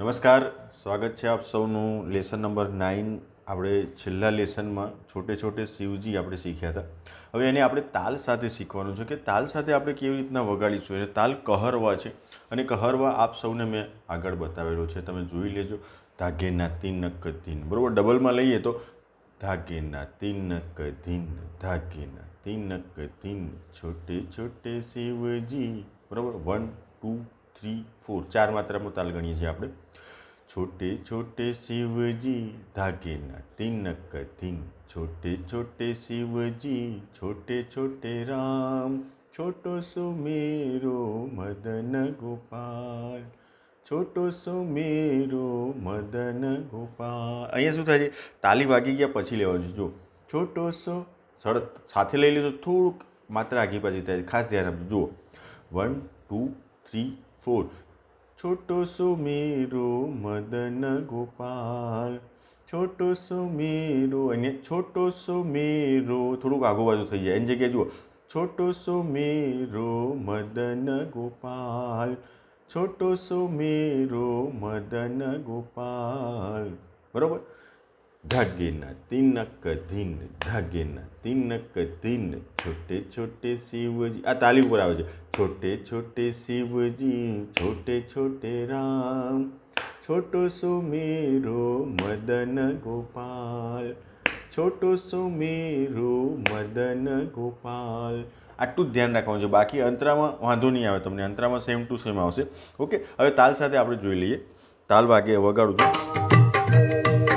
નમસ્કાર, સ્વાગત છે આપ સૌનું લેસન નંબર નાઇન આપણે છેલ્લા લેસનમાં છોટે છોટે શિવજી આપણે શીખ્યા હતા. હવે એને આપણે તાલ સાથે શીખવાનું છે કે તાલ સાથે આપણે કેવી રીતના વગાડીશું? એટલે તાલ કહરવા છે અને કહરવા આપ સૌને મેં આગળ બતાવેલો છે. તમે જોઈ લેજો ધાગેના ના નક તીન. બરાબર, ડબલમાં લઈએ તો ધાગેના ના નક ધીન ધાગેના ના નક તીન. છોટે છોટે શિવજી. બરાબર વન ટુ થ્રી ફોર ચાર માત્રા તાલ ગણીએ છીએ આપણે. છોટે છોટે શિવજી ધાગેના તિનક તિન છોટે છોટે શિવજી, છોટે છોટે રામ. છોટો સુમેરો મદન ગોપાલ. છોટો સુમેરો મદન ગોપાલ. અહીંયા શું થાય છે? તાલી વાગી ગયા, પછી લેવા જો, છોટો સો સળ સાથે લઈ લેજો. થોડુંક માત્ર આગી પાછી થાય ખાસ ધ્યાન આપજો. જુઓ વન ટુ થ્રી ફોર છોટો સુમેરો, મદન ગોપાલ. છોટો સુમેરો, અને છોટો સુમેરો, થોડુંક આગુ બાજુ થઈ જાય. એની જગ્યાએ જુઓ. છોટો સુમેરો, મદન ગોપાલ. છોટો સુમેરો, મદન ગોપાલ. બરોબર? ધાગેના તિનક ધીન ધાગેના તિનક ધીન છોટે છોટે શિવજી, આ તાલી ઉપર આવે છે. છોટે છોટે શિવજી, છોટે છોટે રામ, છોટો સુમેરો મદન ગોપાલ, છોટો સુમેરો મદન ગોપાલ. આટલું જ ધ્યાન રાખવાનું છે. બાકી અંતરામાં વાંધો નહીં આવે તમને. અંતરામાં સેમ ટુ સેમ આવશે. ઓકે? હવે તાલ સાથે આપણે જોઈ લઈએ. તાલ વાગે, વગાડું છું.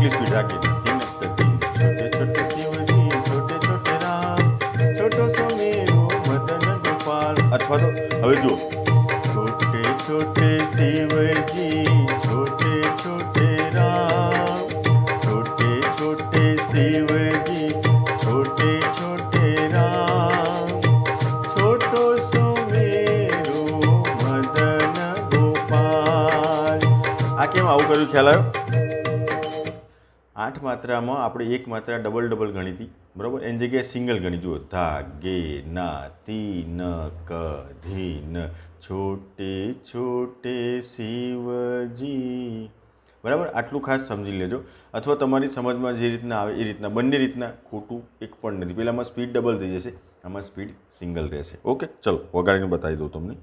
તિનક આટલી સ્પીડ જાગીને તિનક તિન છોટે છોટે શિવજી છોટે છોટે રામ છોટો સુમેરો મદન ગોપાલ અથવા તો હવે જો છોટે છોટે શિવજી છોટે છોટે રામ છોટે છોટે શિવજી છોટે છોટે રામ છોટો સુમેરો મદન ગોપાલ આ કેમ આવું કર્યું ખ્યાલ આવ્યો આઠ માત્રામાં આપણે એક માત્રા ડબલ ડબલ ગણી હતી, બરાબર? એની જગ્યાએ સિંગલ ગણી. જુઓ ધા ગે ના, તી, ન, ક, ધી, ન, છોટે છોટે, શિવજી. બરાબર? આટલું ખાસ સમજી લેજો. અથવા તમારી સમજમાં જે રીતના આવે, એ રીતના, બંને રીતના ખોટું એક પણ નથી. પહેલાંમાં સ્પીડ ડબલ થઈ જશે, આમાં સ્પીડ સિંગલ રહેશે. ઓકે? ચલો, વગાડીને બતાવી દઉં તમને.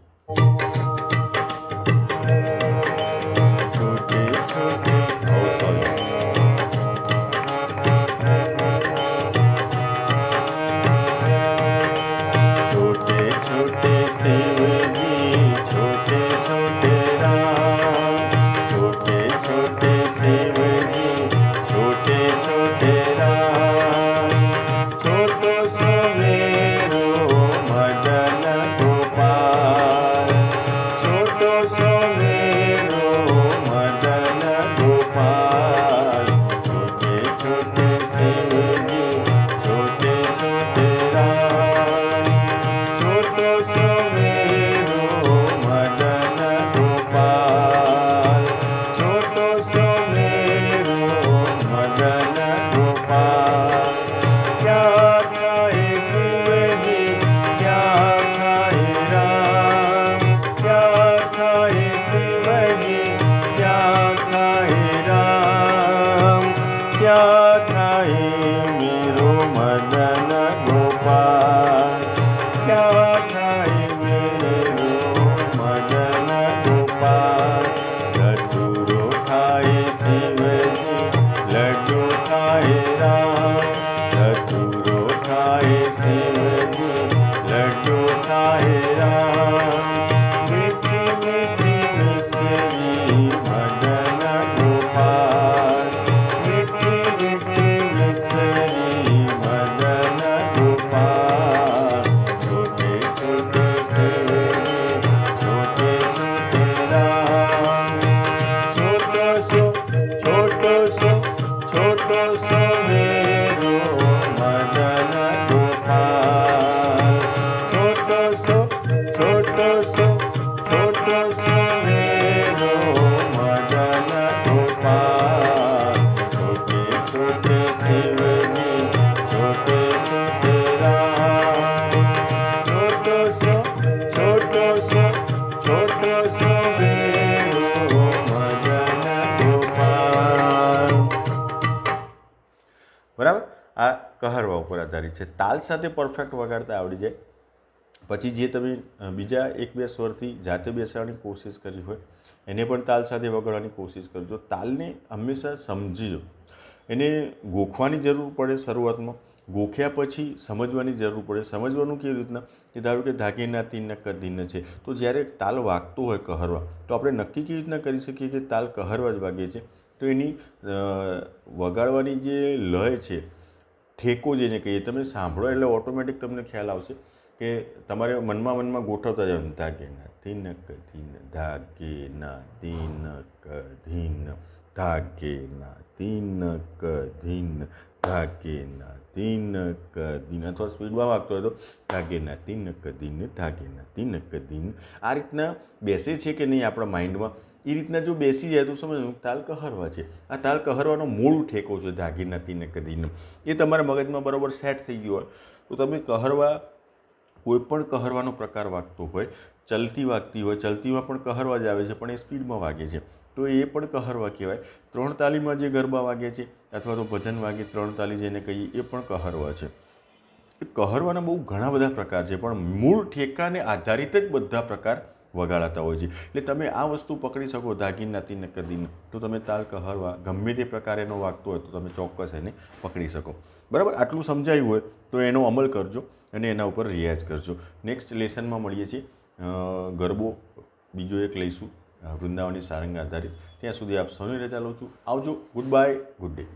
गोपाल ઉપર આધારિત છે. તાલ સાથે પરફેક્ટ વગાડતા આવડી જાય. પછી જે તમે બીજા એક બે સ્વરથી જાતે બેસાડવાની કોશિશ કરી હોય, એને પણ તાલ સાથે વગાડવાની કોશિશ કરજો. તાલને હંમેશા સમજીજો. એને ગોખવાની જરૂર પડે શરૂઆતમાં. ગોખ્યા પછી સમજવાની જરૂર પડે. સમજવાનું કેવી રીતના? કે ધારો કે ધાગેના તીન કદીન છે. તો જ્યારે તાલ વાગતો હોય કહરવા, તો આપણે નક્કી કેવી રીતના કરી શકીએ કે તાલ કહરવા જ વાગે છે? તો એની વગાડવાની જે લય છે ઠેકો જેને કહીએ. તમે સાંભળો એટલે ઓટોમેટિક તમને ખ્યાલ આવશે કે તમારે મનમાં મનમાં ગોઠવતા જવાનું ધાગેના ધીન, ધાગેના તીનક ધીન, ધાગેના તીનક ધીન ધાગેના તીનક દિન અથવા સ્પીડમાં વાગતો હોય તો ધાગેના દિન ધાગેના તીનક ધીન આ રીતના બેસે છે કે નહીં આપણા માઇન્ડમાં? એ રીતના જો બેસી જાય તો સમજવાનું તાલ કહરવા છે. આ તાલ કહરવાનો મૂળ ઠેકો છે ધાગીના તીનક દિન એ તમારા મગજમાં બરાબર સેટ થઈ ગયું હોય. તો તમે કહરવા કોઈપણ કહરવાનો પ્રકાર વાગતો હોય, ચલતી વાગતી હોય ચલતીમાં પણ કહરવા જ આવે છે, પણ એ સ્પીડમાં વાગે છે. તો એ પણ કહરવા કહેવાય ત્રણ તાલીમાં જે ગરબા વાગે છે, અથવા તો ભજન વાગે, ત્રણ તાલી જેને કહીએ, એ પણ કહરવા છે. કહરવાના બહુ ઘણા બધા પ્રકાર છે, પણ મૂળ ઠેકાને આધારિત જ બધા પ્રકાર વગાડાતા હોય છે. એટલે તમે આ વસ્તુ પકડી શકો ધાગીન નાતી ને કદીન તો તમે તાલ કહરવા, ગમે તે પ્રકાર એનો વાગતો હોય તો તમે ચોક્કસ એને પકડી શકો. બરાબર? આટલું સમજાયું હોય, તો એનો અમલ કરજો અને એના ઉપર રિયાઝ કરજો. નેક્સ્ટ લેસનમાં મળીએ છીએ. ગરબો બીજો એક લઈશું. અ, વૃંદાવની સારંગ આધારિત. ત્યાં સુધી આપ સૌની રજા લઉં છું. આવજો. Good bye good day